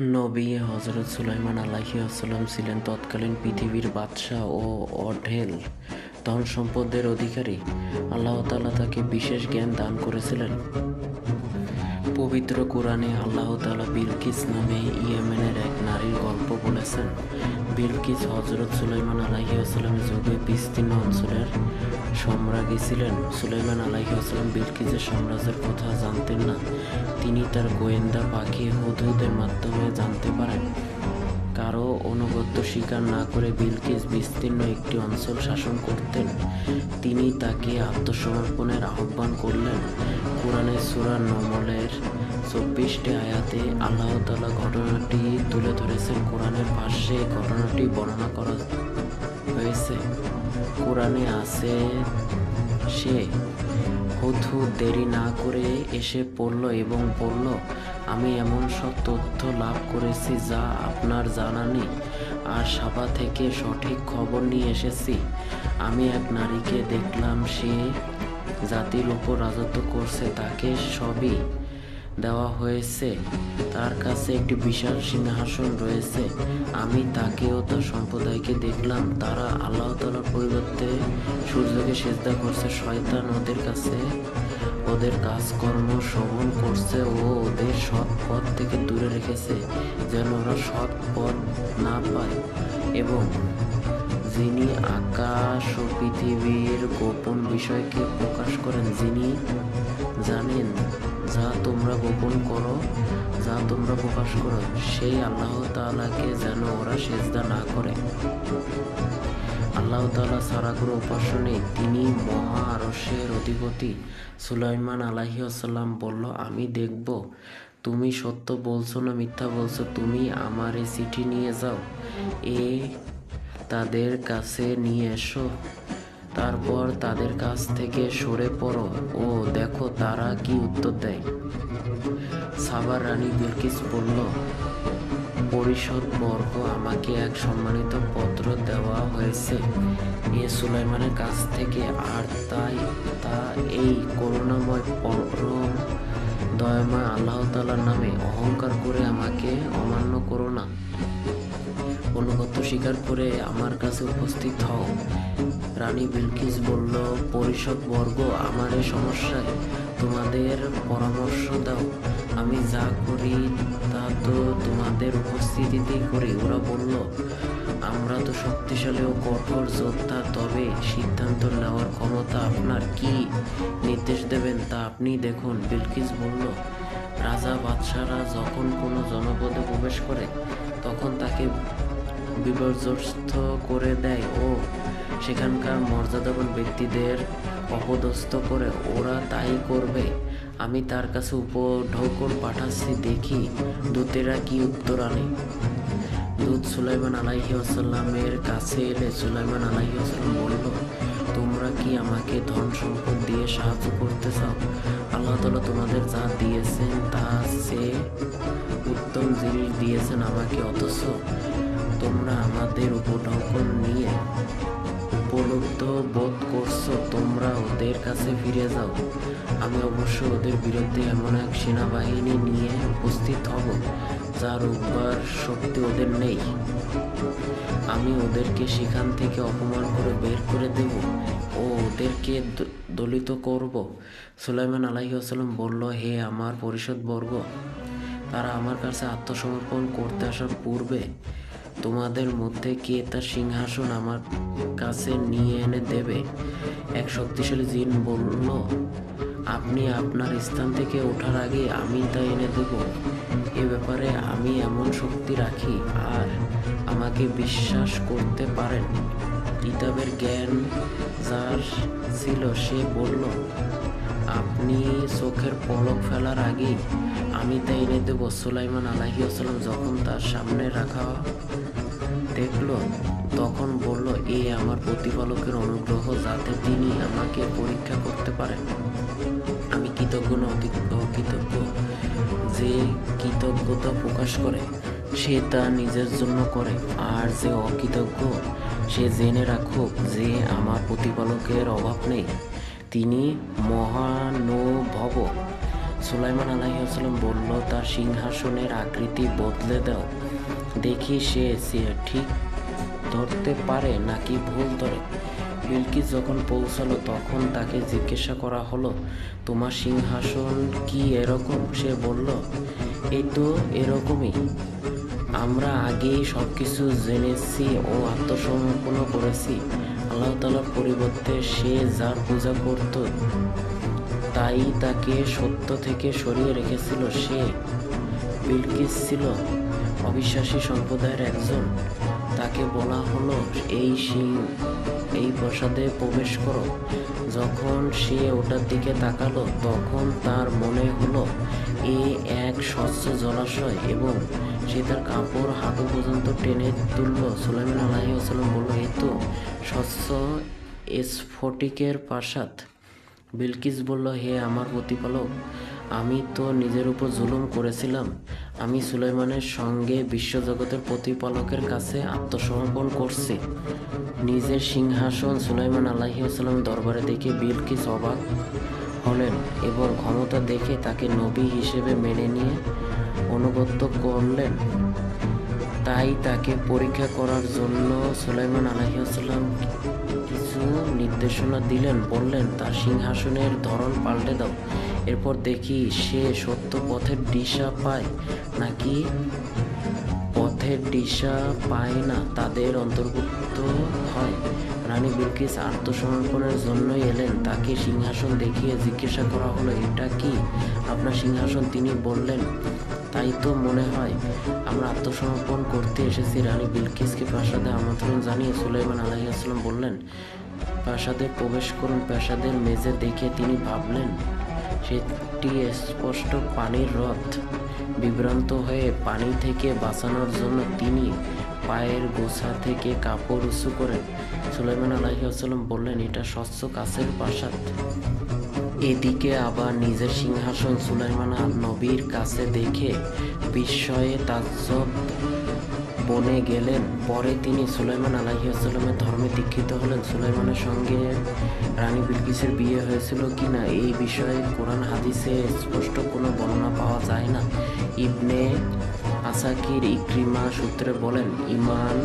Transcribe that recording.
নবী হজরত সুলাইমান আলাহি আসসালাম ছিলেন তৎকালীন পৃথিবীর বাদশাহ ও অঢেল ধন সম্পদের অধিকারী। আল্লাহ তাআলা তাকে বিশেষ জ্ঞান দান করেছিলেন। পবিত্র কোরআনে আল্লাহ তাআলা বিলকিস নামে ইয়েমেনের এক নারীর গল্প বলেছেন, বিলকিস হজরত সুলাইমান আলাহি আসসালামের যুগে বিস্তীর্ণ অঞ্চলের সম্রাজ্ঞী ছিলেন। সুলাইমান আলাহি আসসালাম বিলকিসের সাম্রাজ্যের কথা জানতেন না। তিনি তার গোয়েন্দা পাখি হুদহুদের মাধ্যমে জানতে পারেন। কারও অনুগত্য স্বীকার না করে বিলকিস বিস্তীর্ণ একটি অঞ্চল শাসন করতেন। তিনি তাকে আত্মসমর্পণের আহ্বান করলেন। কোরআনের সুরা নমলের চব্বিশটি আয়াতে আল্লাহ তালা ঘটনাটি তুলে ধরেছেন। কোরআনের ভাষ্যে ঘটনাটি বর্ণনা করা হয়েছে। কোরআনে আছে সে হুদহুদ দেরি না করে এসে পড়ল এবং বলল, আমি এমন সব তথ্য লাভ করেছি যা আপনার জানা নেই। আর সাবা থেকে সঠিক খবর নিয়ে এসেছি। আমি এক নারীকে দেখলাম, সে জাতির উপর রাজত্ব করছে, তাকে সবই দেওয়া হয়েছে। তার কাছে একটি বিশাল সিংহাসন রয়েছে। আমি তাকে ও তার সম্প্রদায়কে দেখলাম। তারা আল্লাহ তালার পরিবর্তে সূর্যকে সেজদা করছে। শয়তান ওদের কাছে ওদের কাজকর্ম শ্রবণ করছে ও ওদের সৎ পথ থেকে দূরে রেখেছে, যেন ওরা সৎ পথ না পায়। এবং যিনি আকাশ ও পৃথিবীর গোপন বিষয়কে প্রকাশ করেন, যিনি জানেন যা তোমরা গোপন করো, যা তোমরা প্রকাশ করো, সেই আল্লাহ তাআলাকে যেন ওরা সেজদা না করে। আল্লাহ তাআলা ছাড়া কোনো উপাস্য নেই। তিনি মহা আরশের অধিপতি। সুলাইমান আলাহি আসাল্লাম বলল, আমি দেখব, তুমি সত্য বলছো না মিথ্যা বলছো, তুমি আমার এই চিঠি নিয়ে যাও। এ তাদের কাছে নিয়ে এসো। তারপর তাদের কাছ থেকে সরে পড়ো ও দেখো তারা কি উত্তর দেয়। সাবার রানী বিলকিস বলল, পরিষদ বর্গ আমাকে এক সম্মানিত পত্র দেওয়া হয়েছে। এ সুলাইমানের কাছ থেকে। আর তাই তা এই করুণাময় পরম দয়াময় আল্লাহ তালার নামে অহংকার করে আমাকে অমান্য করো না। অনুগত্য স্বীকার করে আমার কাছে উপস্থিত হও। রানী বিলকিস বলল, পরিষদ বর্গ, আমার এই সমস্যায় তোমাদের পরামর্শ দাও। আমি যা করি, তা তো তোমাদের উপস্থিতিতেই করি। ওরা বলল, আমরা তো শক্তিশালী ও কঠোর যোদ্ধা, তবে সিদ্ধান্ত নেওয়ার ক্ষমতা আপনার কি নির্দেশ দেবেন তা আপনি দেখুন। বিলকিস বলল, রাজা বাদশারা যখন কোনো জনপদে প্রবেশ করে, তখন তাকে বিপর্যস্ত করে দেয় ও সেখানকার মর্যাদাবান ব্যক্তিদের অপদস্থ করে, ওরা তাই করবে। আমি তার কাছে উপঢৌকন পাঠাচ্ছি, দেখি দূতেরা কি উত্তর আনে। দূত সুলাইমান আলাহি আসাল্লামের কাছে এলে সুলাইমান আলাহি আসাল্লাম বলল, তোমরা কি আমাকে ধন সম্পদ দিয়ে সাহায্য করতে চাও? আল্লাহ তালা তোমাদের যা দিয়েছেন তা সে উত্তম জিনিস দিয়েছেন আমাকে, অথচ তোমরা আমাদের উপঢৌকন নিয়ে উপলব্ধ বোধ করছ, তোমরা ওদের কাছে ফিরে যাও। আমি অবশ্য ওদের বিরুদ্ধে এমন এক সেনাবাহিনী নিয়ে উপস্থিত হব যার উদ্বার শক্তি ওদের নেই। আমি ওদেরকে সেখান থেকে অপমান করে বের করে দেব ও ওদেরকে দলিত করব। সুলাইমান আলাহি আসালাম বলল, হে আমার পরিষদ বর্গ তারা আমার কাছে আত্মসমর্পণ করতে আসার পূর্বে তোমাদের মধ্যে কে তার সিংহাসন আমার কাছে নিয়ে এনে দেবে? এক শক্তিশালী জিন বলল, আপনি আপনার স্থান থেকে ওঠার আগে আমি তা এনে দেব। এ ব্যাপারে আমি এমন শক্তি রাখি, আর আমাকে বিশ্বাস করতে পারেন। কিতাবের জ্ঞান যার ছিল, সে বলল আপনি চোখের পলক ফেলার আগেই আমি তা এনে দেবো সুলাইমান আলাহি আসালাম যখন তার সামনে রাখা দেখল, তখন বলল, এ আমার প্রতিপালকের অনুগ্রহ যাতে তিনি আমাকে পরীক্ষা করতে পারেন। আমি কৃতজ্ঞ অকৃতজ্ঞ যে কৃতজ্ঞতা প্রকাশ করে, সে তা নিজের জন্য করে। আর যে অকৃতজ্ঞ, সে জেনে রাখুক যে আমার প্রতিপালকের অভাব নেই। তিনি মহানুভব। সুলাইমান আলাইসাল্লাম বলল, তার সিংহাসনের আকৃতি বদলে দাও। দেখি সে ঠিক ধরতে পারে নাকি ভুল ধরে? বিলকিস যখন পৌঁছালো, তখন তাকে জিজ্ঞাসা করা হলো, তোমার সিংহাসন কি এরকম? সে বলল, এই তো এরকমই। আমরা আগেই সব কিছু জেনেছি ও আত্মসমর্পণ করেছি। আল্লাহ তালার পরিবর্তে সে যার পূজা করত, তাই তাকে সত্য থেকে সরিয়ে রেখেছিল সে। বিলকিস ছিল অবিশ্বাসী সম্প্রদায়ের একজন। তাকে বলা হলো, এই সিং এই প্রাসাদে প্রবেশ করো। যখন সে ওটার দিকে তাকালো, তখন তার মনে হলো, এ এক স্বচ্ছ জলাশয় এবং সে তার কাপড় হাঁটু পর্যন্ত টেনে তুললো। সুলাইমান আলাহি আসালাম বলল, এই তো স্বচ্ছ স্ফটিকের প্রাসাদ বিলকিস বলল, হে আমার প্রতিপালক, আমি তো নিজের উপর জুলুম করেছিলাম। আমি সুলাইমানের সঙ্গে বিশ্বজগতের প্রতিপালকের কাছে আত্মসমর্পণ করছি। নিজের সিংহাসন সুলাইমান আলাহি আলাহিউসালাম দরবারে দেখে বিলকিস অবাক। হলেন। এবং ক্ষমতা দেখে তাকে নবী হিসেবে মেনে নিয়ে অনুগত্য করলেন। তাই তাকে পরীক্ষা করার জন্য সুলাইমান আলাহিসাল্লাম কিছু নির্দেশনা দিলেন। বললেন, তার সিংহাসনের ধরন পাল্টে দাও। এরপর দেখি সে সত্য পথের দিশা পায় নাকি পথের দিশা পায় না। তাদের অন্তর্ভুক্ত হয়। রানী বিলকিস আত্মসমর্পণের জন্যই এলেন। তাকে সিংহাসন দেখিয়ে জিজ্ঞাসা করা হলো, এটা কি? আপনার সিংহাসন তিনি বললেন, তাই তো মনে হয়, আমরা আত্মসমর্পণ করতে এসেছি। রানী বিলকিসকে প্রাসাদে আমন্ত্রণ জানিয়ে সুলাইমান আলাইসাল্লাম বললেন, প্রাসাদে প্রবেশ করুন, প্রাসাদের মেজে দেখে তিনি ভাবলেন, সেটি স্পষ্ট পানির রথ। বিভ্রান্ত হয়ে পানি থেকে বাঁচানোর জন্য তিনি পায়ের গোছা থেকে কাপড় উঁচু করেন সুলাইমান আলাইসাল্লাম বললেন, এটা স্বচ্ছ কাছের প্রাসাদ। এদিকে আবার নিজের সিংহাসন সুলাইমান আল নবীর কাছে দেখে বিস্ময়ে তাজ্জব বনে গেলেন। পরে তিনি সুলাইমান আলাহিসাল্লামের ধর্মে দীক্ষিত হলেন। সুলাইমানের সঙ্গে রানী বিলকিসের বিয়ে হয়েছিল কিনা এই বিষয়ে কোরআন হাদিসে স্পষ্ট কোনো বর্ণনা পাওয়া যায় না। ইবনে আসাকির ইক্রিমা সূত্রে বলেন ইমান